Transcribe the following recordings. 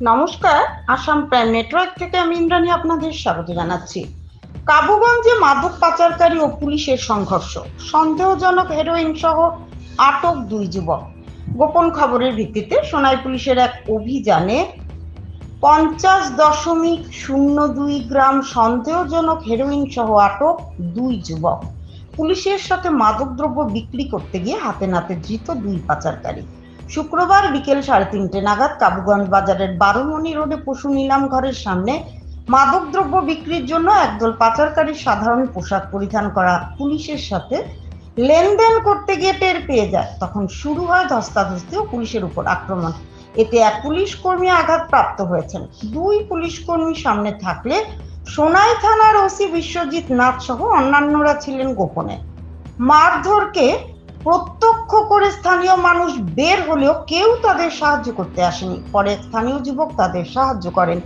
নমস্কার, Assam prime network থেকে আমি ইন্দ্রাণী আপনাদের স্বাগত জানাচ্ছি। কাবুগঞ্জে মাদক পাচারকারী ও পুলিশের সংঘর্ষ, সন্দেহজনক হেরোইন সহ আটক দুই যুবক। গোপন খবরের ভিত্তিতে সোনাই পুলিশের এক অভিযানে পঞ্চাশ দশমিক শূন্য দুই গ্রাম সন্দেহজনক হেরোইন সহ আটক দুই যুবক। পুলিশের সাথে মাদকদ্রব্য বিক্রি করতে গিয়ে হাতে নাতে ধৃত দুই পাচারকারী। শুক্রবার বিকেল সাড়ে তিনটে নাগাদ কাবুগঞ্জ বাজারের বারোমণি রোডে পশু নিলাম ঘরের সামনে মাদকদ্রব্য বিক্রির জন্য একদল পাচারকারী সাধারণ পোশাক পরিধান করা পুলিশের সাথে লেনদেন করতে গিয়ে টের পেয়ে যায়। তখন শুরু হয় ধস্তাধস্তি ও পুলিশের উপর আক্রমণ। এতে এক পুলিশ কর্মী আঘাতপ্রাপ্ত হয়েছেন। দুই পুলিশ কর্মী সামনে থাকলে সোনাই থানার ওসি বিশ্বজিৎ নাথ সহ অন্যান্যরা ছিলেন গোপনে। মারধরকে প্রত্যক্ষ করে স্থানীয় মানুষ বের হলেও কেউ তাদের সাহায্য করতে আসেনি। পরে স্থানীয় যুবক তাদের সাহায্য করেন।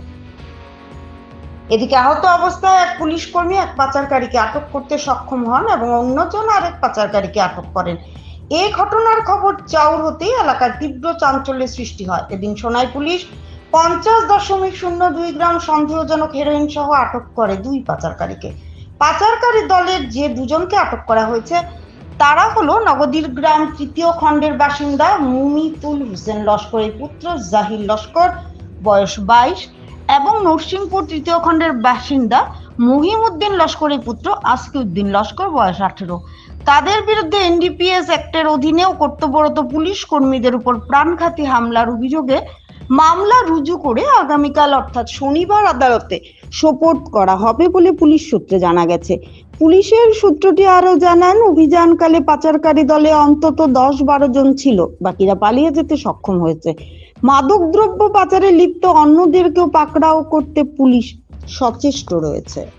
এদিকে আহত অবস্থায় এক পুলিশ কর্মী এক পাচারকারীকে আটক করতে সক্ষম হন এবং অন্যজন আরেক পাচারকারীকে আটক করেন। এই ঘটনার খবর চাউর হতেই এলাকার তীব্র চাঞ্চল্যের সৃষ্টি হয়। এদিন সোনাই পুলিশ পঞ্চাশ দশমিক শূন্য দুই গ্রাম সন্দেহজনক হেরোইন সহ আটক করে দুই পাচারকারীকে। পাচারকারী দলের যে দুজনকে আটক করা হয়েছে তারা হলো নগদীর গ্রাম তৃতীয় খণ্ডের বাসিন্দা মুমিতুল হোসেন লস্করের পুত্র জাহির লস্কর, বয়স বাইশ, এবং নরসিংপুর তৃতীয় খণ্ডের বাসিন্দা মহিমউদ্দিন লস্করের পুত্র আসকিউদ্দিন লস্কর, বয়স আঠেরো। তাদের বিরুদ্ধে এনডিপিএস অ্যাক্টের অধীনেও কর্তব্যরত পুলিশ কর্মীদের উপর প্রাণঘাতী হামলার অভিযোগে মামলা রুজু করে আগামীকাল, অর্থাৎ শনিবার আদালতে সোপোর্ট করা হবে বলে পুলিশ সূত্রে জানা গেছে। পুলিশের সূত্রটি আরও জানান, অভিযানকালে পাচারকারী দলে অন্তত দশ বারো জন ছিল। বাকিরা পালিয়ে যেতে সক্ষম হয়েছে। মাদকদ্রব্য পাচারে লিপ্ত অন্যদেরকেও পাকড়াও করতে পুলিশ সচেষ্ট রয়েছে।